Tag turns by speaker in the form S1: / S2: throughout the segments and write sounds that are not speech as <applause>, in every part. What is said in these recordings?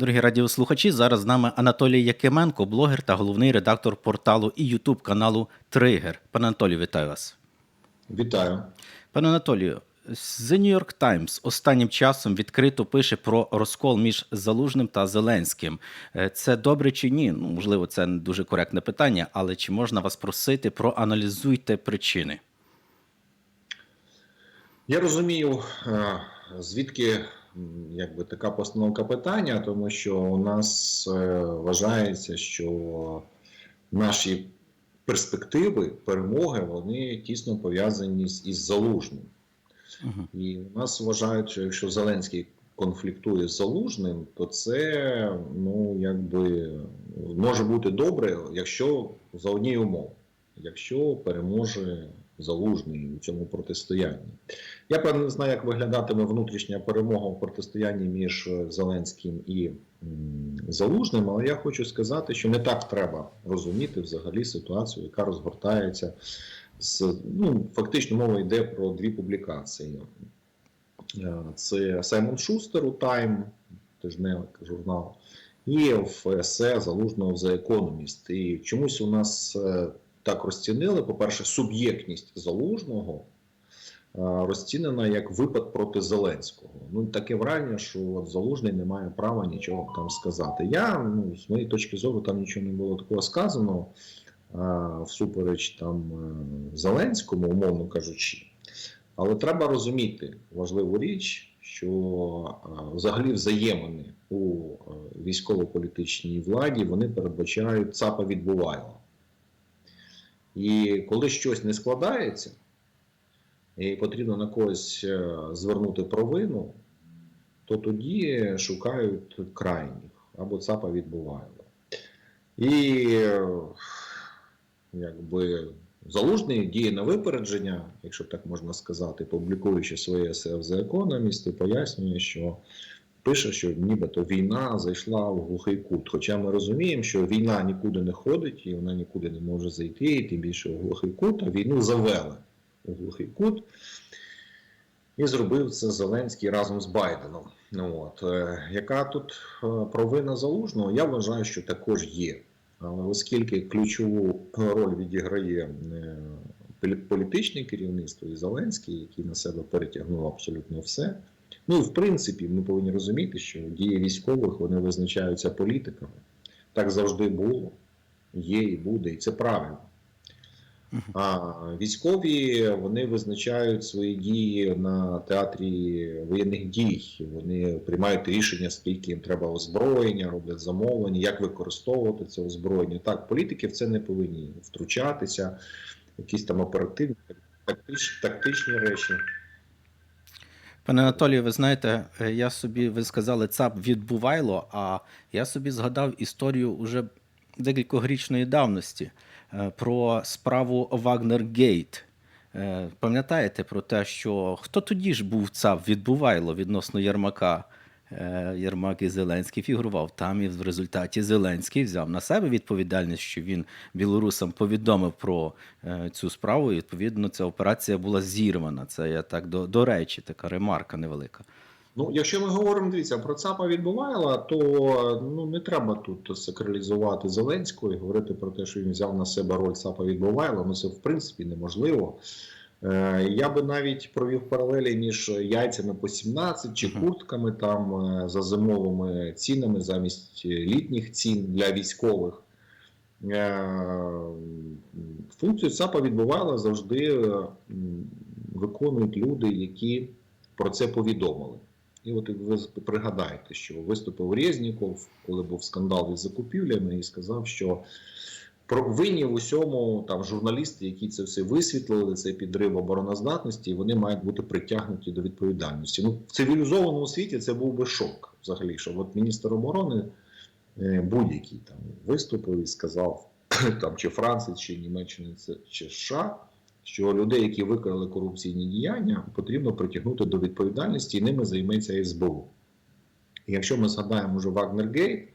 S1: Дорогі радіослухачі, зараз з нами Анатолій Якименко, блогер та головний редактор порталу і Ютуб каналу Тригер. Пане Анатолію, вітаю вас.
S2: Вітаю.
S1: Пане Анатолію, The New York Times останнім часом відкрито пише про розкол між Залужним та Зеленським. Е, Це добре чи ні? Ну, можливо, це не дуже коректне питання, але чи можна вас просити проаналізуйте причини?
S2: Я розумію, е, звідки якби така постановка питання, тому що у нас е, вважається, що наші перспективи перемоги вони тісно пов'язані із залужним.
S1: Мгм.
S2: І у нас вважають, що якщо Зеленський конфліктує з залужним, то це ну якби може бути добре, якщо за однієї умови, якщо переможе залужний у цьому протистоянні. Я певно не знаю, як виглядатиме внутрішня перемога у протистоянні між е, Зеленським і Залужним, але я хочу сказати, що не так треба розуміти взагалі ситуацію, яка розгортається з ну фактично мова йде про дві публікації. Е, Це Саймон Шустер у Time, тижневик журнал, і в есе залужного за Economist. І чомусь у нас е, так розцінили. По-перше, суб'єктність залужного е, розцінена як випад проти Зеленського. Ну таке враження, що от залужний не має права нічого там сказати. Я ну з моєї точки зору там нічого не було такого сказано а, всупереч там е, Зеленському, умовно кажучи. Але треба розуміти важливу річ, що взагалі взаємини у е, військово-політичній владі вони передбачають ЦАПа відбувайло. І коли щось не складається, і потрібно на когось е, звернути провину, то тоді шукають крайніх або ЦАПа відбувайло. І е, якби залужний діє на випередження, якщо так можна сказати, публікуючи своє The Economist, і пояснює, що пише, що нібито війна зайшла в глухий кут. Хоча ми розуміємо, що війна нікуди не ходить, і вона нікуди не може зайти, і тим більше в глухий кут, а війну завели у глухий кут. І зробив це Зеленський разом з Байденом. Ну, от. Е, яка тут е, провина залужного? Я вважаю, що також є. Але оскільки ключову роль відіграє е, політичне керівництво і Зеленський, який на себе перетягнув абсолютно все. Ну і в принципі, ми повинні розуміти, що дії військових вони визначаються політиками. Так завжди було, є і буде, і це правильно. А військові вони визначають свої дії на театрі воєнних дій. Вони приймають рішення, скільки їм треба озброєння, роблять замовлення, як використовувати це озброєння. Так, політики в це не повинні втручатися, якісь там оперативні, тактичні, тактичні речі.
S1: Пане Анатолію, ви знаєте, е, я собі, ви сказали, ЦАП відбувайло, а я собі згадав історію уже декількогрічної давності е, про справу Вагнер-Гейт. Е, Пам'ятаєте про те, що хто тоді ж був ЦАП відбувайло відносно Єрмака? Е, Єрмак і Зеленський фігурував там, і в результаті Зеленський взяв на себе відповідальність, що він білорусам повідомив про е, цю справу. І відповідно ця операція була зірвана. Це я так до, до речі, така ремарка невелика.
S2: Ну, якщо ми говоримо, дивіться, про ЦАПа відбувайла, то ну не треба тут сакралізувати Зеленського і говорити про те, що він взяв на себе роль ЦАПа відбувайла. Ну це в принципі неможливо. Е, Я би навіть провів паралелі між яйцями по 17 чи куртками там е, за зимовими цінами замість літніх цін для військових. Е, Функцію ЦАПа відбувала завжди е, виконують люди, які про це повідомили. І от ви пригадаєте, що виступив Резніков, коли був скандал із закупівлями, і сказав, що винні в усьому там журналісти, які це все висвітлили, цей підрив обороноздатності, і вони мають бути притягнуті до відповідальності. Ну, в цивілізованому світі це був би шок взагалі, що от міністр оборони е, будь-який там виступив і сказав, <clears throat> там чи Франції, чи Німеччини, чи США, що людей, які викрали корупційні діяння, потрібно притягнути до відповідальності, і ними займеться СБУ. І якщо ми згадаємо вже Вагнергейт,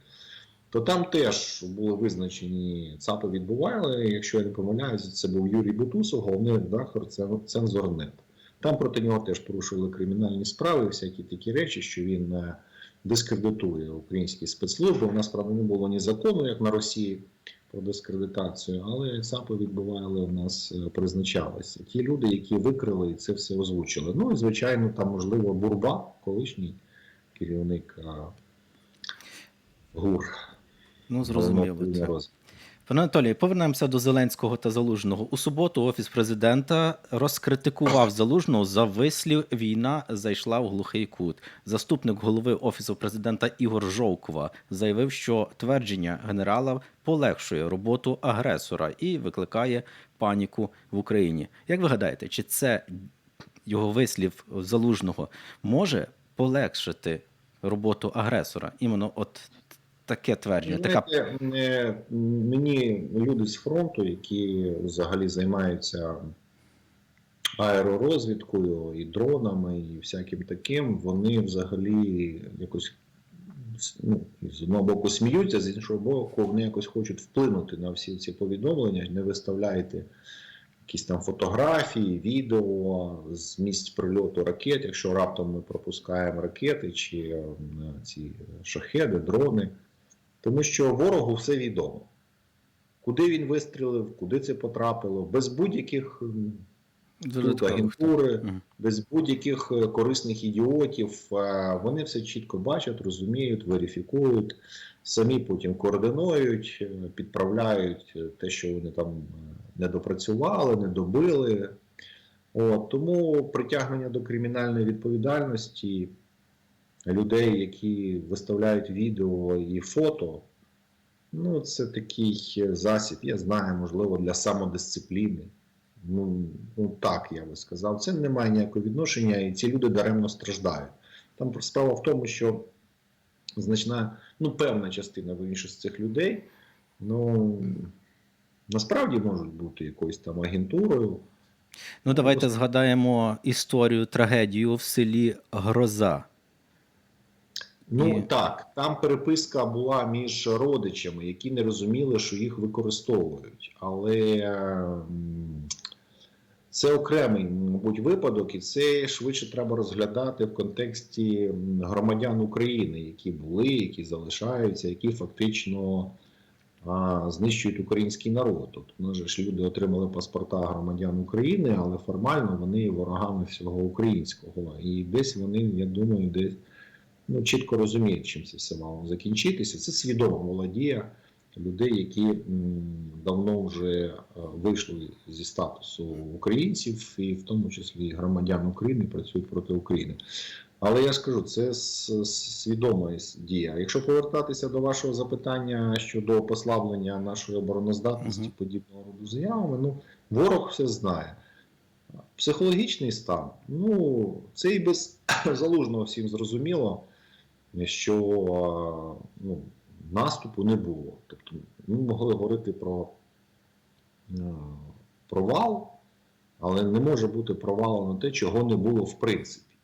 S2: то там теж були визначені ЦАПи відбували. Якщо я не помиляюся, це був Юрій Бутусов, головний редактор Цензорнет. Там проти нього теж порушували кримінальні справи, всякі такі речі, що він е, дискредитує українські спецслужби. У нас правда не було ні закону, як на Росії, про дискредитацію, але ЦАПи відбували у нас е, призначалися. Ті люди, які викрили це все озвучили. Ну і звичайно, там можливо Бурба, колишній керівник а, ГУР.
S1: Ну, зрозуміло. Це. Пане Анатолій, повернемося до Зеленського та Залужного. У суботу офіс президента розкритикував Залужного за вислів війна зайшла в глухий кут. Заступник голови офісу президента Ігор Жовкова заявив, що твердження генерала полегшує роботу агресора і викликає паніку в Україні. Як ви гадаєте, чи це його вислів Залужного може полегшити роботу агресора? Іменно от таке твердження, така
S2: мені люди з фронту, які взагалі займаються аеророзвідкою і дронами, і всяким таким, вони взагалі якось ну, з одного боку сміються, з іншого боку, вони якось хочуть вплинути на всі ці повідомлення. Не виставляйте якісь там фотографії, відео з місць прильоту ракет, якщо раптом ми пропускаємо ракети чи ці шахеди, дрони. Тому що ворогу все відомо. Куди він вистрілив, куди це потрапило, без будь-яких агентури,
S1: Мгм.
S2: без будь-яких е, корисних ідіотів. Вони все чітко бачать, розуміють, верифікують, самі потім координують, е, підправляють е, те, що вони там не допрацювали, не добили. От, тому притягнення до кримінальної відповідальності людей, які виставляють відео і фото, ну це такий засіб, я знаю, можливо, для самодисципліни. Ну, ну так я би сказав. Це не має ніякого відношення, і ці люди даремно страждають. Там справа в тому, що значна, ну, певна частина вийшла з цих людей, ну насправді можуть бути якоюсь там агентурою.
S1: Ну, давайте згадаємо історію, трагедію в селі Гроза.
S2: Ну
S1: І-
S2: так, там переписка була між родичами, які не розуміли, що їх використовують. Але це окремий, мабуть, випадок, і це швидше треба розглядати в контексті громадян України, які були, які залишаються, які фактично а, знищують український народ. Тобто, ну, ж люди отримали паспорта громадян України, але формально вони ворогами всього українського. І десь вони, я думаю, десь ну, чітко розуміють, чим це все мало закінчитися. Це свідома молодія людей, які давно вже е, вийшли зі статусу українців, і в тому числі громадян України працюють проти України. Але я скажу, це свідома дія. Якщо повертатися до вашого запитання щодо послаблення нашої обороноздатності
S1: Мгм.
S2: подібного роду заявами, ну ворог все знає. Психологічний стан, ну це і без <coughs> залужного всім зрозуміло, що ну, наступу не було. Тобто ми могли говорити про провал, але не може бути провалу на те, чого не було в принципі.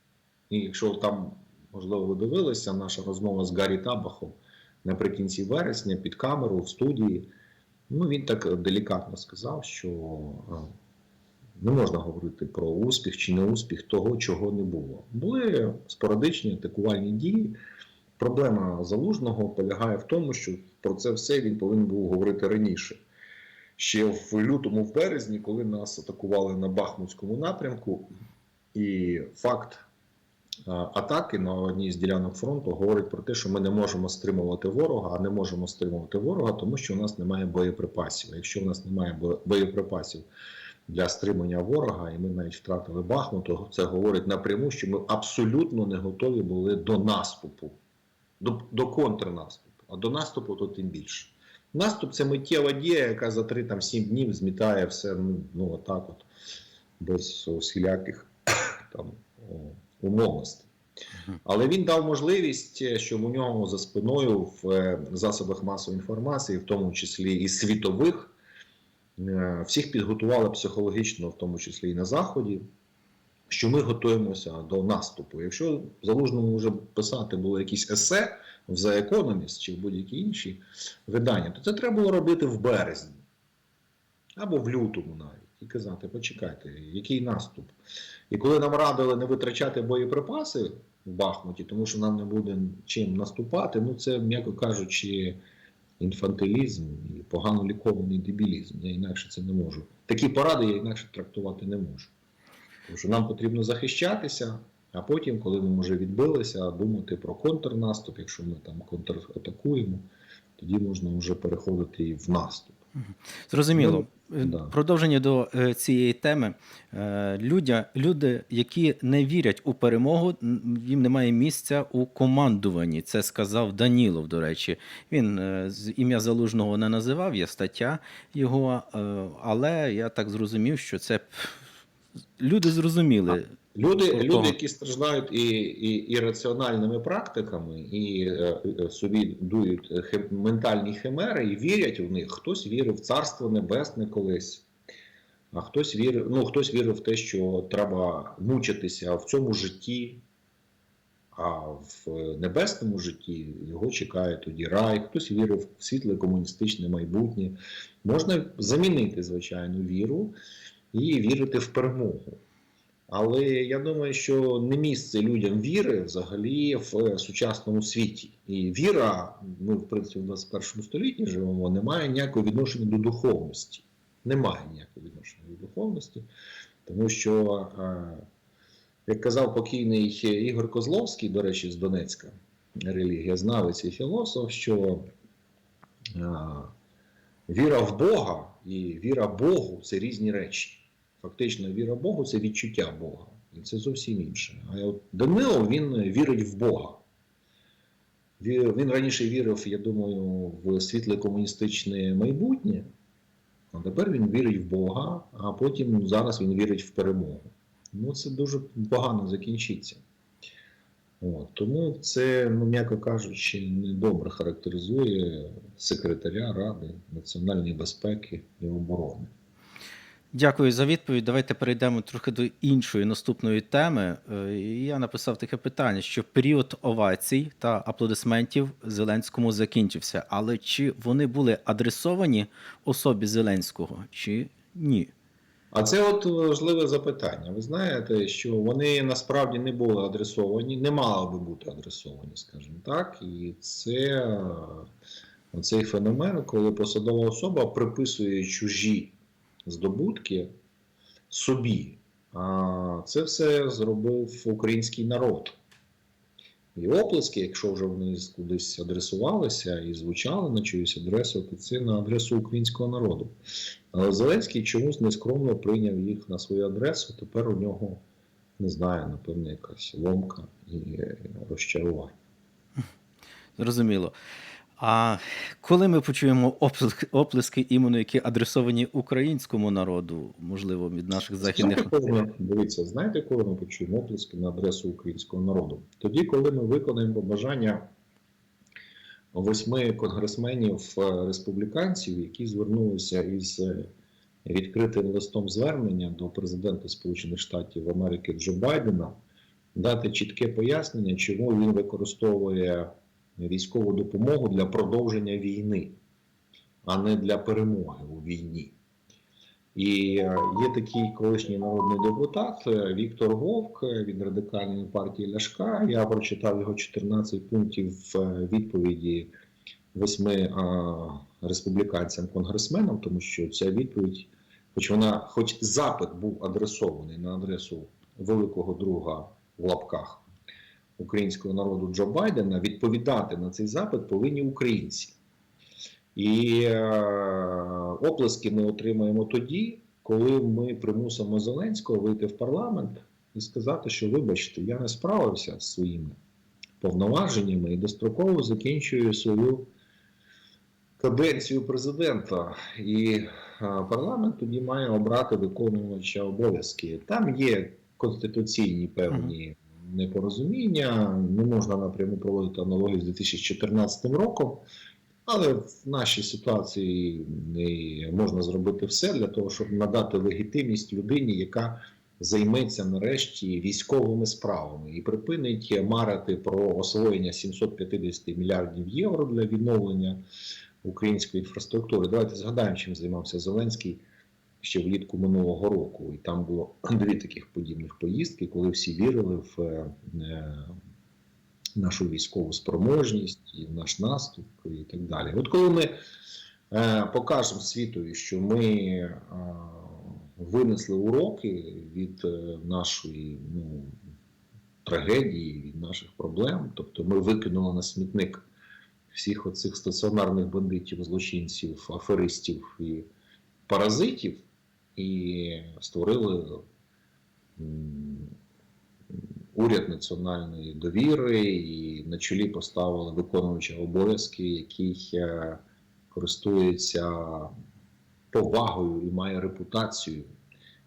S2: І якщо там, можливо, ви дивилися, наша розмова з Гаррі Табахом наприкінці вересня під камеру в студії, ну він так делікатно сказав, що не можна говорити про успіх чи не успіх того, чого не було. Були спорадичні атакувальні дії. Проблема залужного полягає в тому, що про це все він повинен був говорити раніше. Ще в лютому, в березні, коли нас атакували на Бахмутському напрямку, і факт атаки на одній з ділянок фронту говорить про те, що ми не можемо стримувати ворога, а не можемо стримувати ворога, тому що у нас немає боєприпасів. Якщо у нас немає боєприпасів для стримання ворога, і ми навіть втратили Бахмут, то це говорить напряму, що ми абсолютно не готові були до наступу, до, до контрнаступу, а до наступу то тим більше. Наступ це миттєва дія, яка за 3-7 днів змітає все ну, ну отак, от, без усіляких <coughs> там умовностей. Але він дав можливість, е, щоб у нього за спиною в е, засобах масової інформації, в тому числі і світових, е, всіх підготували психологічно, в тому числі і на Заході, що ми готуємося до наступу. Якщо залужному вже писати було якісь есе в The Economist чи в будь-які інші видання, то це треба було робити в березні або в лютому навіть. І казати, почекайте, який наступ? І коли нам радили не витрачати боєприпаси в Бахмуті, тому що нам не буде чим наступати. Ну це, м'яко кажучи, інфантилізм і погано лікований дебілізм. Я інакше це не можу. Такі поради я інакше трактувати не можу. Тому що нам потрібно захищатися, а потім, коли ми вже відбилися, думати про контрнаступ. Якщо ми там контратакуємо, тоді можна вже переходити і в наступ.
S1: Зрозуміло. Е,
S2: да.
S1: Продовження до е, цієї теми. Е, Людя, люди, які не вірять у перемогу, їм немає місця у командуванні. Це сказав Данілов, до речі. Він з ім'я залужного не називав, є стаття його, але я так зрозумів, що це люди зрозуміли.
S2: Люди, люди, які страждають і, і, і раціональними практиками, і е, е, собі дують хе- ментальні химери, і вірять в них. Хтось вірив в царство небесне колись, а хтось вірив, ну, хтось вірив в те, що треба мучитися в цьому житті, а в небесному житті його чекає тоді рай. Хтось вірив в світле комуністичне майбутнє. Можна замінити, звичайно, віру і вірити в перемогу. Але я думаю, що не місце людям віри взагалі в сучасному світі. І віра, ми в принципі в 21 столітті живемо, не має ніякого відношення до духовності. Немає ніякого відношення до духовності, тому що, е, як казав покійний Ігор Козловський, до речі, з Донецька, релігієзнавець і філософ, що е, віра в Бога і віра Богу це різні речі. Фактично, віра Богу це відчуття Бога. І це зовсім інше. А от Данило він вірить в Бога. Він раніше вірив, я думаю, в світле комуністичне майбутнє, а тепер він вірить в Бога, а потім зараз він вірить в перемогу. Ну, це дуже погано закінчиться. От, тому це, ну, м'яко кажучи, недобре характеризує секретаря Ради національної безпеки і оборони.
S1: Дякую за відповідь. Давайте перейдемо трохи до іншої наступної теми. Е, Я написав таке питання: що період овацій та аплодисментів Зеленському закінчився. Але чи вони були адресовані особі Зеленського, чи ні?
S2: А це от важливе запитання. Ви знаєте, що вони насправді не були адресовані, не мали би бути адресовані, скажімо так. І це цей феномен, коли посадова особа приписує чужі здобутки собі. А це все зробив український народ. І оплески, якщо вже вони кудись адресувалися і звучали на чиюсь адресу, то це на адресу українського народу. Але Зеленський чомусь нескромно прийняв їх на свою адресу. Тепер у нього, не знаю, напевно, якась ломка і розчарування.
S1: Зрозуміло. А коли ми почуємо оплески, іменно, які адресовані українському народу, можливо, від наших західних
S2: дивіться, знаєте, коли ми почуємо оплески на адресу українського народу? Тоді, коли ми виконаємо побажання восьми конгресменів е, республіканців, які звернулися із е, відкритим листом звернення до президента Сполучених Штатів Америки Джо Байдена, дати чітке пояснення, чому він використовує військову допомогу для продовження війни, а не для перемоги у війні. І е, є такий колишній народний депутат е, Віктор Вовк е, від радикальної партії Ляшка. Я прочитав його 14 пунктів відповіді восьми республіканцям-конгресменам, тому що ця відповідь, хоч вона, хоч запит був адресований на адресу великого друга в лапках українського народу Джо Байдена, відповідати на цей запит повинні українці. І е, оплески ми отримаємо тоді, коли ми примусимо Зеленського вийти в парламент і сказати, що вибачте, я не справився з своїми повноваженнями і достроково закінчую свою каденцію президента. І е, парламент тоді має обрати виконувача обов'язки. Там є конституційні певні непорозуміння, не можна напряму проводити аналогію з 2014 роком. Але в нашій ситуації можна зробити все для того, щоб надати легітимність людині, яка займеться нарешті військовими справами і припинить марити про освоєння 750 мільярдів євро для відновлення української інфраструктури. Давайте згадаємо, чим займався Зеленський ще влітку минулого року. І там було <clears throat> дві таких подібних поїздки, коли всі вірили в е, нашу військову спроможність, і в наш наступ, і так далі. От коли ми е, покажемо світові, що ми е, винесли уроки від е, нашої ну, трагедії, від наших проблем, тобто ми викинули на смітник всіх оцих стаціонарних бандитів, злочинців, аферистів і паразитів, і створили уряд національної довіри, і на чолі поставили виконуючого обов'язки, який е, користується повагою і має репутацію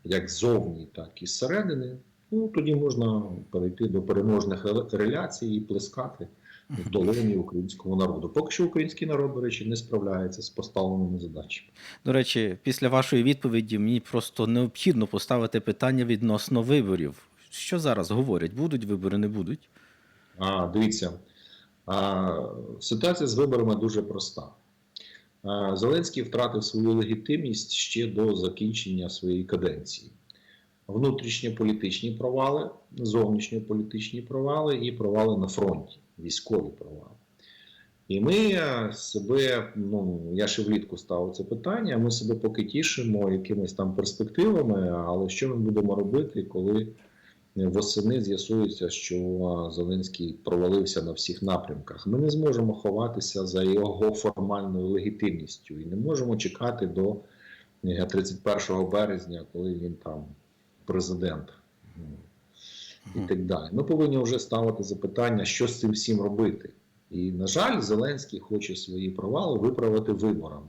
S2: як ззовні, так і зсередини. Ну тоді можна перейти до переможних реляцій і плескати в долоні українському народу. Поки що український народ, до речі, не справляється з поставленими задачами.
S1: До речі, після вашої відповіді мені просто необхідно поставити питання відносно виборів. Що зараз говорять? Будуть вибори, не будуть?
S2: А, дивіться, а, ситуація з виборами дуже проста. А, Зеленський втратив свою легітимність ще до закінчення своєї каденції. Внутрішньополітичні провали, зовнішньополітичні провали і провали на фронті, військові провали. І ми е, себе, ну я ще влітку ставив це питання. Ми себе поки тішимо якимись там перспективами, але що ми будемо робити, коли восени з'ясується, що Зеленський провалився на всіх напрямках. Ми не зможемо ховатися за його формальною легітимністю і не можемо чекати до е, 31 березня, коли він там президент. І так далі. Ми повинні вже ставити запитання, що з цим всім робити. І, на жаль, Зеленський хоче свої провали виправити виборами.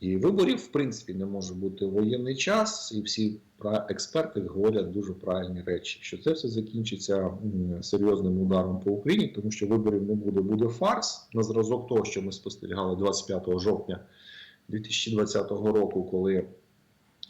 S2: І виборів, в принципі, не може бути воєнний час, і всі експерти говорять дуже правильні речі, що це все закінчиться серйозним ударом по Україні, тому що виборів не буде, буде фарс на зразок того, що ми спостерігали 25 жовтня 2020 року, коли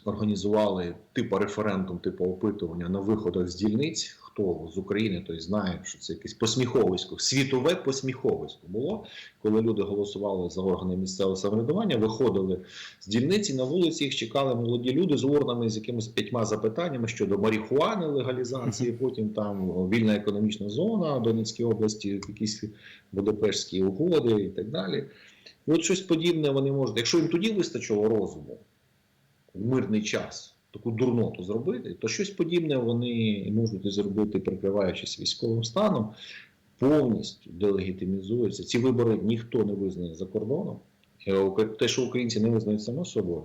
S2: організували типу референдум, типу опитування на виходах з дільниць. Хто з України той знає, що це якесь посміховисько, світове посміховисько було, коли люди голосували за органи місцевого самоврядування, виходили з дільниці на вулиці, їх чекали молоді люди з урнами з якимись п'ятьма запитаннями щодо марихуани, легалізації, потім там вільна економічна зона в Донецькій області, якісь Будапештські угоди і так далі. І от щось подібне вони можуть, якщо їм тоді вистачило розуму в мирний час таку дурноту зробити, то щось подібне вони можуть і зробити, прикриваючись військовим станом, повністю делегітимізуються. Ці вибори ніхто не визнає за кордоном. Е, Те, що українці не визнають само собою.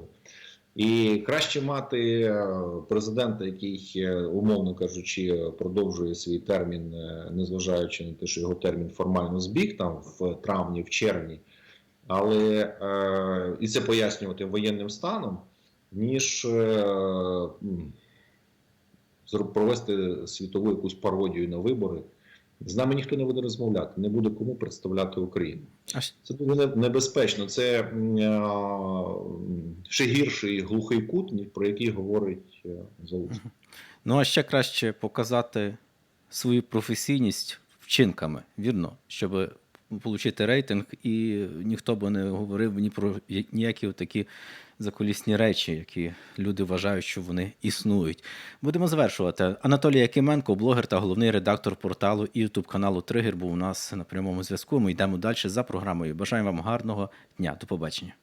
S2: І краще мати е, президента, який, е, умовно кажучи, продовжує свій термін, незважаючи на те, що його термін формально збіг там в травні, в червні, але е, і це пояснювати воєнним станом, ніж е, провести світову якусь пародію на вибори. З нами ніхто не буде розмовляти, не буде кому представляти Україну. Це дуже небезпечно. Це ще гірший глухий кут, про який говорить е, Залужний.
S1: Ну, а ще краще показати свою професійність вчинками, вірно, щоб отримати рейтинг, і ніхто би не говорив ні про ніякі такі закулісні речі, які люди вважають, що вони існують. Будемо завершувати. Анатолій Якименко, блогер та головний редактор порталу і ютуб каналу Тригер, був у нас на прямому зв'язку. Ми йдемо далі за програмою. Бажаємо вам гарного дня. До побачення.